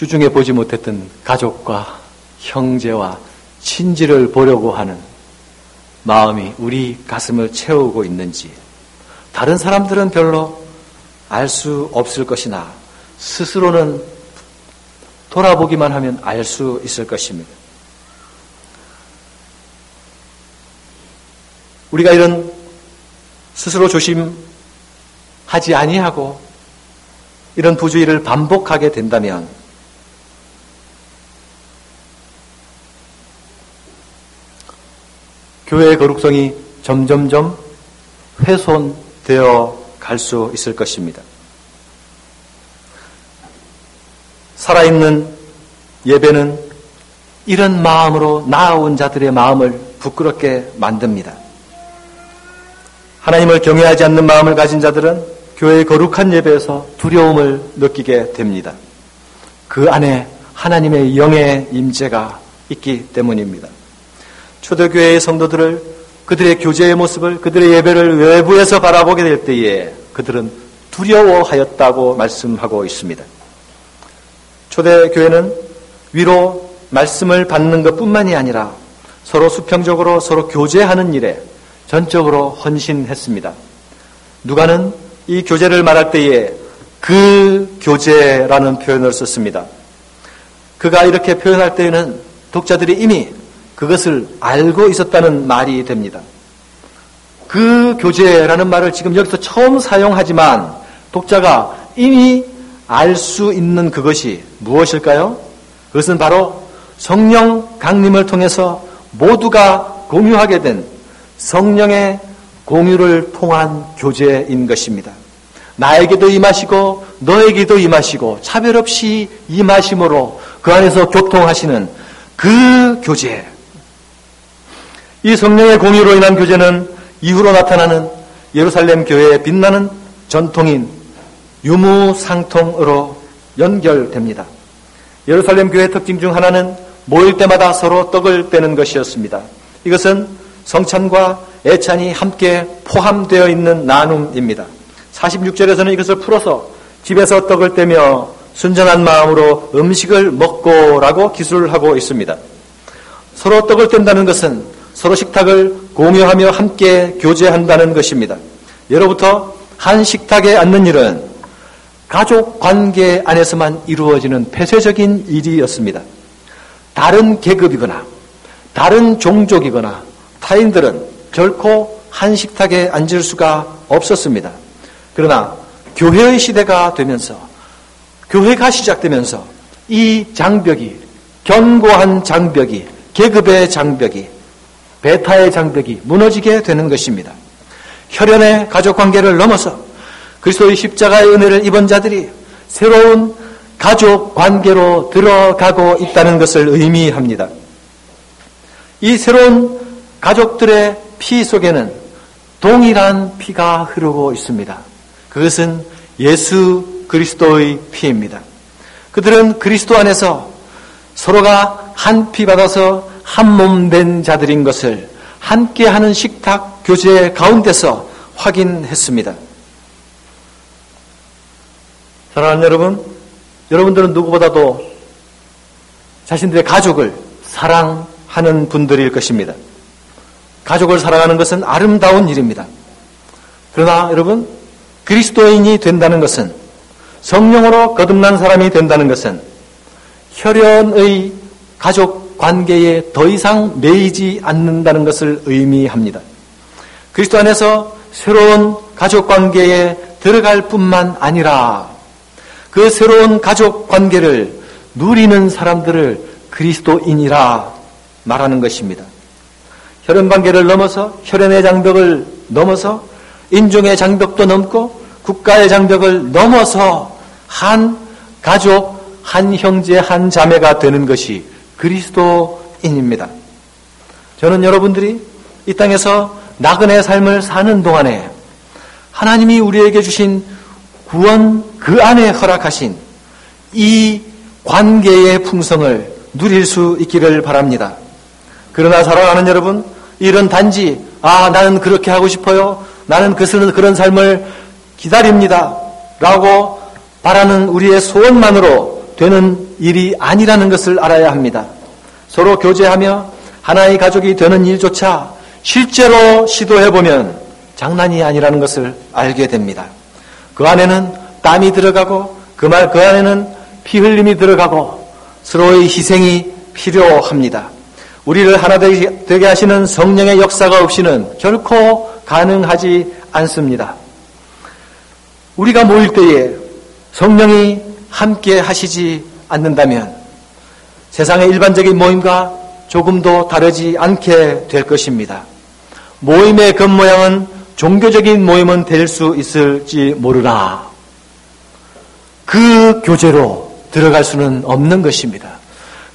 주중에 보지 못했던 가족과 형제와 친지를 보려고 하는 마음이 우리 가슴을 채우고 있는지 다른 사람들은 별로 알 수 없을 것이나 스스로는 돌아보기만 하면 알 수 있을 것입니다. 우리가 이런 스스로 조심하지 아니하고 이런 부주의를 반복하게 된다면 교회의 거룩성이 점점점 훼손되어 갈 수 있을 것입니다. 살아있는 예배는 이런 마음으로 나아온 자들의 마음을 부끄럽게 만듭니다. 하나님을 경외하지 않는 마음을 가진 자들은 교회의 거룩한 예배에서 두려움을 느끼게 됩니다. 그 안에 하나님의 영의 임재가 있기 때문입니다. 초대교회의 성도들을 그들의 교제의 모습을 그들의 예배를 외부에서 바라보게 될 때에 그들은 두려워하였다고 말씀하고 있습니다. 초대교회는 위로 말씀을 받는 것 뿐만이 아니라 서로 수평적으로 서로 교제하는 일에 전적으로 헌신했습니다. 누가는 이 교제를 말할 때에 그 교제라는 표현을 썼습니다. 그가 이렇게 표현할 때에는 독자들이 이미 그것을 알고 있었다는 말이 됩니다. 그 교제라는 말을 지금 여기서 처음 사용하지만 독자가 이미 알 수 있는 그것이 무엇일까요? 그것은 바로 성령 강림을 통해서 모두가 공유하게 된 성령의 공유를 통한 교제인 것입니다. 나에게도 임하시고 너에게도 임하시고 차별 없이 임하심으로 그 안에서 교통하시는 그 교제. 이 성령의 공유로 인한 교제는 이후로 나타나는 예루살렘 교회의 빛나는 전통인 유무상통으로 연결됩니다. 예루살렘 교회 특징 중 하나는 모일 때마다 서로 떡을 떼는 것이었습니다. 이것은 성찬과 애찬이 함께 포함되어 있는 나눔입니다. 46절에서는 이것을 풀어서 집에서 떡을 떼며 순전한 마음으로 음식을 먹고라고 기술을 하고 있습니다. 서로 떡을 뗀다는 것은 서로 식탁을 공유하며 함께 교제한다는 것입니다. 예로부터 한 식탁에 앉는 일은 가족 관계 안에서만 이루어지는 폐쇄적인 일이었습니다. 다른 계급이거나 다른 종족이거나 타인들은 결코 한 식탁에 앉을 수가 없었습니다. 그러나 교회의 시대가 되면서 교회가 시작되면서 이 장벽이 견고한 장벽이 계급의 장벽이 베타의 장벽이 무너지게 되는 것입니다. 혈연의 가족 관계를 넘어서 그리스도의 십자가의 은혜를 입은 자들이 새로운 가족 관계로 들어가고 있다는 것을 의미합니다. 이 새로운 가족들의 피 속에는 동일한 피가 흐르고 있습니다. 그것은 예수 그리스도의 피입니다. 그들은 그리스도 안에서 서로가 한 피 받아서 한 몸 된 자들인 것을 함께하는 식탁 교제 가운데서 확인했습니다. 사랑하는 여러분, 여러분들은 누구보다도 자신들의 가족을 사랑하는 분들일 것입니다. 가족을 사랑하는 것은 아름다운 일입니다. 그러나 여러분, 그리스도인이 된다는 것은 성령으로 거듭난 사람이 된다는 것은 혈연의 가족 관계에 더 이상 매이지 않는다는 것을 의미합니다. 그리스도 안에서 새로운 가족 관계에 들어갈 뿐만 아니라 그 새로운 가족 관계를 누리는 사람들을 그리스도인이라 말하는 것입니다. 혈연 관계를 넘어서 혈연의 장벽을 넘어서 인종의 장벽도 넘고 국가의 장벽을 넘어서 한 가족, 한 형제, 한 자매가 되는 것이 그리스도인입니다. 저는 여러분들이 이 땅에서 나그네 삶을 사는 동안에 하나님이 우리에게 주신 구원 그 안에 허락하신 이 관계의 풍성을 누릴 수 있기를 바랍니다. 그러나 사랑하는 여러분, 이런 단지, 아, 나는 그렇게 하고 싶어요. 나는 그, 그런 삶을 기다립니다. 라고 바라는 우리의 소원만으로 되는 일이 아니라는 것을 알아야 합니다. 서로 교제하며 하나의 가족이 되는 일조차 실제로 시도해보면 장난이 아니라는 것을 알게 됩니다. 그 안에는 땀이 들어가고 그 말 그 안에는 피 흘림이 들어가고 서로의 희생이 필요합니다. 우리를 하나 되게 하시는 성령의 역사가 없이는 결코 가능하지 않습니다. 우리가 모일 때에 성령이 함께 하시지 않는다면 세상의 일반적인 모임과 조금도 다르지 않게 될 것입니다. 모임의 겉모양은 종교적인 모임은 될 수 있을지 모르나 그 교제로 들어갈 수는 없는 것입니다.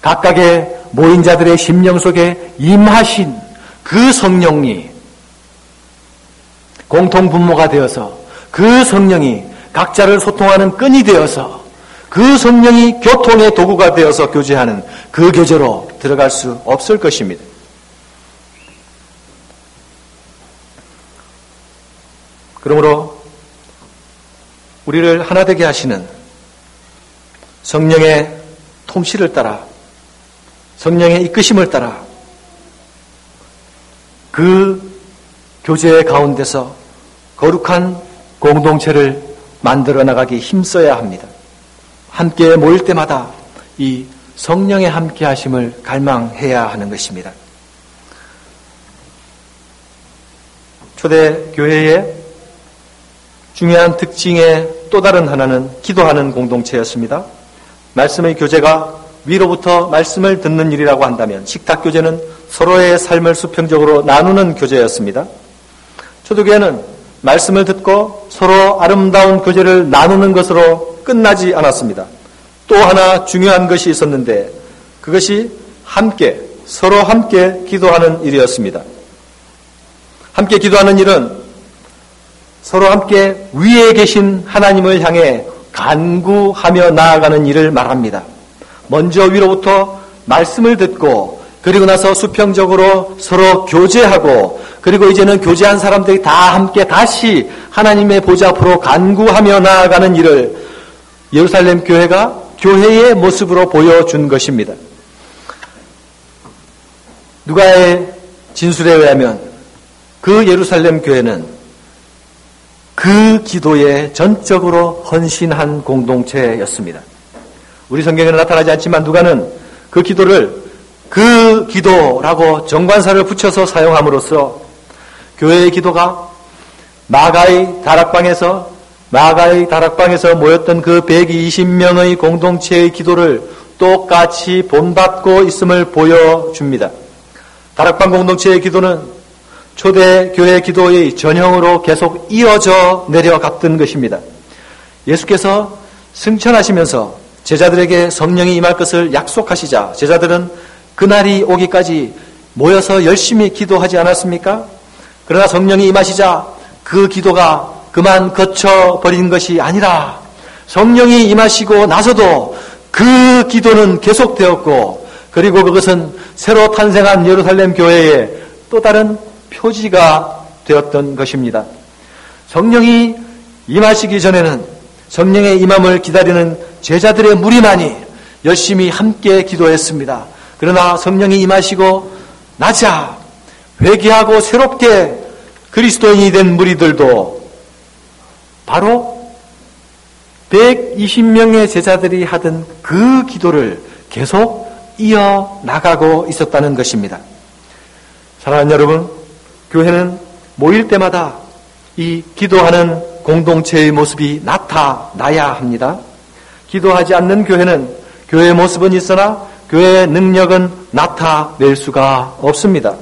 각각의 모인 자들의 심령 속에 임하신 그 성령이 공통 분모가 되어서 그 성령이 각자를 소통하는 끈이 되어서 그 성령이 교통의 도구가 되어서 교제하는 그 교제로 들어갈 수 없을 것입니다. 그러므로 우리를 하나 되게 하시는 성령의 통치를 따라 성령의 이끄심을 따라 그 교제 가운데서 거룩한 공동체를 만들어 나가기 힘써야 합니다. 함께 모일 때마다 이 성령의 함께 하심을 갈망해야 하는 것입니다. 초대 교회의 중요한 특징의 또 다른 하나는 기도하는 공동체였습니다. 말씀의 교제가 위로부터 말씀을 듣는 일이라고 한다면 식탁 교제는 서로의 삶을 수평적으로 나누는 교제였습니다. 초대교회는 말씀을 듣고 서로 아름다운 교제를 나누는 것으로 끝나지 않았습니다. 또 하나 중요한 것이 있었는데 그것이 함께 서로 함께 기도하는 일이었습니다. 함께 기도하는 일은 서로 함께 위에 계신 하나님을 향해 간구하며 나아가는 일을 말합니다. 먼저 위로부터 말씀을 듣고 그리고 나서 수평적으로 서로 교제하고 그리고 이제는 교제한 사람들이 다 함께 다시 하나님의 보좌 앞으로 간구하며 나아가는 일을 예루살렘 교회가 교회의 모습으로 보여준 것입니다. 누가의 진술에 의하면 그 예루살렘 교회는 그 기도에 전적으로 헌신한 공동체였습니다. 우리 성경에는 나타나지 않지만 누가는 그 기도를 그 기도라고 정관사를 붙여서 사용함으로써 교회의 기도가 마가의 다락방에서 마가의 다락방에서 모였던 그 120명의 공동체의 기도를 똑같이 본받고 있음을 보여줍니다. 다락방 공동체의 기도는 초대 교회 기도의 전형으로 계속 이어져 내려갔던 것입니다. 예수께서 승천하시면서 제자들에게 성령이 임할 것을 약속하시자 제자들은 그날이 오기까지 모여서 열심히 기도하지 않았습니까? 그러나 성령이 임하시자 그 기도가 그만 거쳐버린 것이 아니라 성령이 임하시고 나서도 그 기도는 계속되었고 그리고 그것은 새로 탄생한 예루살렘 교회의 또 다른 표지가 되었던 것입니다. 성령이 임하시기 전에는 성령의 임함을 기다리는 제자들의 무리만이 열심히 함께 기도했습니다. 그러나 성령이 임하시고 나자 회개하고 새롭게 그리스도인이 된 무리들도 바로 120명의 제자들이 하던 그 기도를 계속 이어 나가고 있었다는 것입니다. 사랑하는 여러분, 교회는 모일 때마다 이 기도하는 공동체의 모습이 나타나야 합니다. 기도하지 않는 교회는 교회의 모습은 있으나 교회의 능력은 나타낼 수가 없습니다.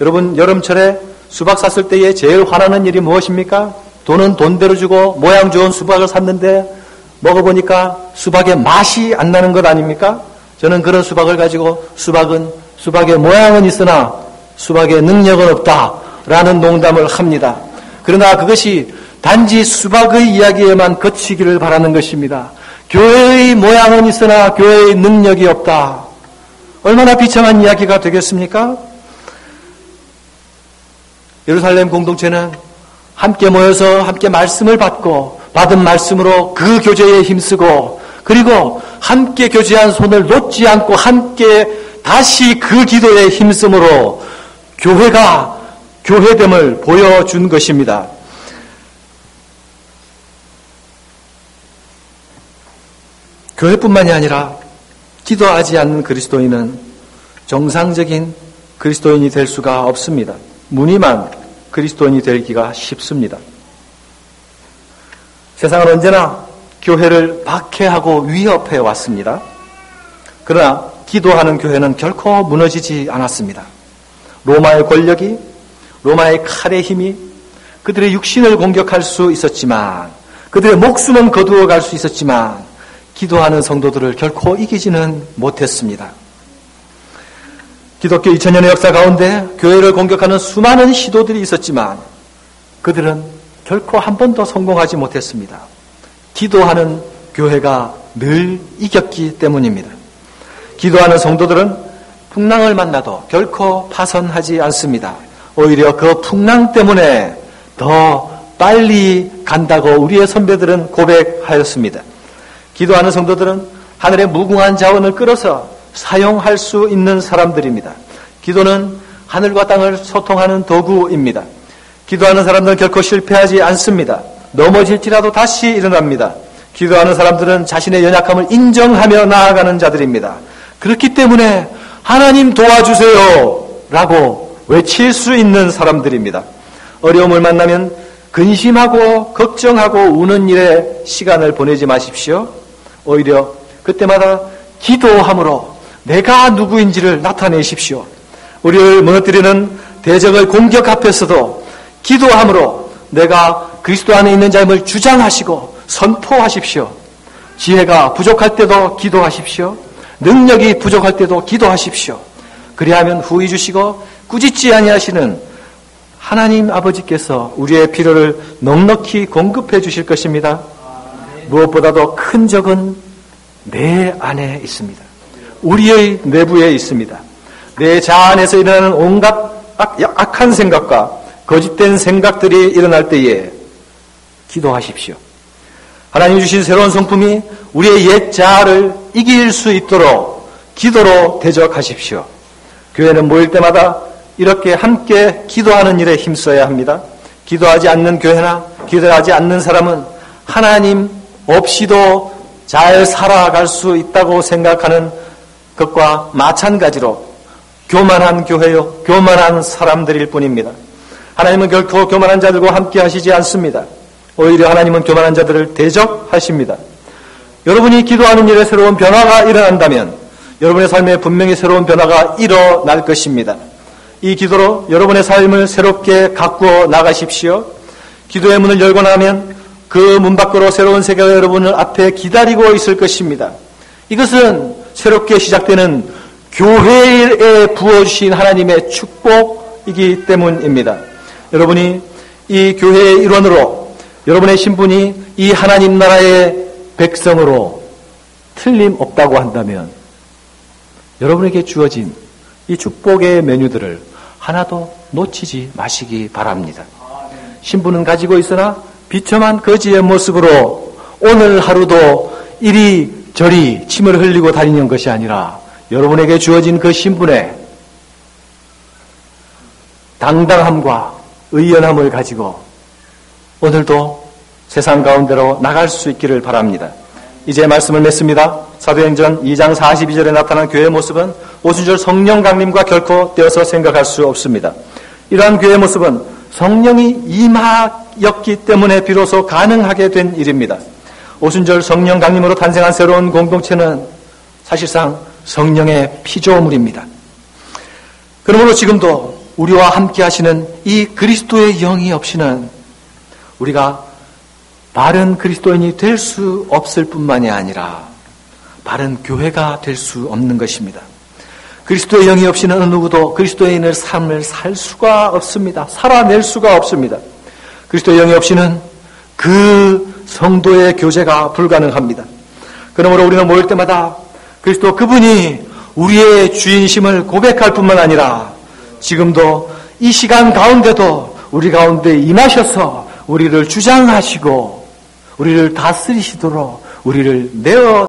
여러분, 여름철에 수박 샀을 때에 제일 화나는 일이 무엇입니까? 돈은 돈대로 주고 모양 좋은 수박을 샀는데 먹어보니까 수박의 맛이 안 나는 것 아닙니까? 저는 그런 수박을 가지고 수박은 수박의 모양은 있으나 수박의 능력은 없다라는 농담을 합니다. 그러나 그것이 단지 수박의 이야기에만 그치기를 바라는 것입니다. 교회의 모양은 있으나 교회의 능력이 없다. 얼마나 비참한 이야기가 되겠습니까? 예루살렘 공동체는 함께 모여서 함께 말씀을 받고 받은 말씀으로 그 교제에 힘쓰고 그리고 함께 교제한 손을 놓지 않고 함께 다시 그 기도에 힘쓰므로 교회가 교회됨을 보여준 것입니다. 교회뿐만이 아니라 기도하지 않는 그리스도인은 정상적인 그리스도인이 될 수가 없습니다. 무늬만 그리스도인이 되기가 쉽습니다. 세상은 언제나 교회를 박해하고 위협해 왔습니다. 그러나 기도하는 교회는 결코 무너지지 않았습니다. 로마의 권력이 로마의 칼의 힘이 그들의 육신을 공격할 수 있었지만 그들의 목숨은 거두어 갈 수 있었지만 기도하는 성도들을 결코 이기지는 못했습니다. 기독교 2000년의 역사 가운데 교회를 공격하는 수많은 시도들이 있었지만 그들은 결코 한 번도 성공하지 못했습니다. 기도하는 교회가 늘 이겼기 때문입니다. 기도하는 성도들은 풍랑을 만나도 결코 파선하지 않습니다. 오히려 그 풍랑 때문에 더 빨리 간다고 우리의 선배들은 고백하였습니다. 기도하는 성도들은 하늘의 무궁한 자원을 끌어서 사용할 수 있는 사람들입니다. 기도는 하늘과 땅을 소통하는 도구입니다. 기도하는 사람들은 결코 실패하지 않습니다. 넘어질지라도 다시 일어납니다. 기도하는 사람들은 자신의 연약함을 인정하며 나아가는 자들입니다. 그렇기 때문에 하나님 도와주세요! 라고 외칠 수 있는 사람들입니다. 어려움을 만나면 근심하고 걱정하고 우는 일에 시간을 보내지 마십시오. 오히려 그때마다 기도함으로 내가 누구인지를 나타내십시오. 우리를 무너뜨리는 대적의 공격 앞에서도 기도함으로 내가 그리스도 안에 있는 자임을 주장하시고 선포하십시오. 지혜가 부족할 때도 기도하십시오. 능력이 부족할 때도 기도하십시오. 그리하면 후이 주시고 꾸짖지 아니하시는 하나님 아버지께서 우리의 필요를 넉넉히 공급해 주실 것입니다. 무엇보다도 큰 적은 내 안에 있습니다. 우리의 내부에 있습니다. 내 자아 안에서 일어나는 온갖 악, 한 생각과 거짓된 생각들이 일어날 때에 기도하십시오. 하나님 주신 새로운 성품이 우리의 옛 자아를 이길 수 있도록 기도로 대적하십시오. 교회는 모일 때마다 이렇게 함께 기도하는 일에 힘써야 합니다. 기도하지 않는 교회나 기도하지 않는 사람은 하나님 없이도 잘 살아갈 수 있다고 생각하는 것과 마찬가지로 교만한 교회요, 교만한 사람들일 뿐입니다. 하나님은 결코 교만한 자들과 함께 하시지 않습니다. 오히려 하나님은 교만한 자들을 대적하십니다. 여러분이 기도하는 일에 새로운 변화가 일어난다면 여러분의 삶에 분명히 새로운 변화가 일어날 것입니다. 이 기도로 여러분의 삶을 새롭게 가꾸어 나가십시오. 기도의 문을 열고 나면 그 문 밖으로 새로운 세계가 여러분을 앞에 기다리고 있을 것입니다. 이것은 새롭게 시작되는 교회에 부어주신 하나님의 축복이기 때문입니다. 여러분이 이 교회의 일원으로 여러분의 신분이 이 하나님 나라의 백성으로 틀림없다고 한다면 여러분에게 주어진 이 축복의 메뉴들을 하나도 놓치지 마시기 바랍니다. 신분은 가지고 있으나 비참한 거지의 모습으로 오늘 하루도 이리 저리 침을 흘리고 다니는 것이 아니라 여러분에게 주어진 그 신분에 당당함과 의연함을 가지고 오늘도 세상 가운데로 나갈 수 있기를 바랍니다. 이제 말씀을 맺습니다. 사도행전 2장 42절에 나타난 교회의 모습은 오순절 성령 강림과 결코 떼어서 생각할 수 없습니다. 이러한 교회의 모습은 성령이 임하였기 때문에 비로소 가능하게 된 일입니다. 오순절 성령 강림으로 탄생한 새로운 공동체는 사실상 성령의 피조물입니다. 그러므로 지금도 우리와 함께 하시는 이 그리스도의 영이 없이는 우리가 바른 그리스도인이 될 수 없을 뿐만이 아니라 바른 교회가 될 수 없는 것입니다. 그리스도의 영이 없이는 어느 누구도 그리스도인의 삶을 살 수가 없습니다. 살아낼 수가 없습니다. 그리스도의 영이 없이는 그 성도의 교제가 불가능합니다. 그러므로 우리는 모일 때마다 그리스도 그분이 우리의 주인심을 고백할 뿐만 아니라 지금도 이 시간 가운데도 우리 가운데 임하셔서 우리를 주장하시고 우리를 다스리시도록 우리를 내어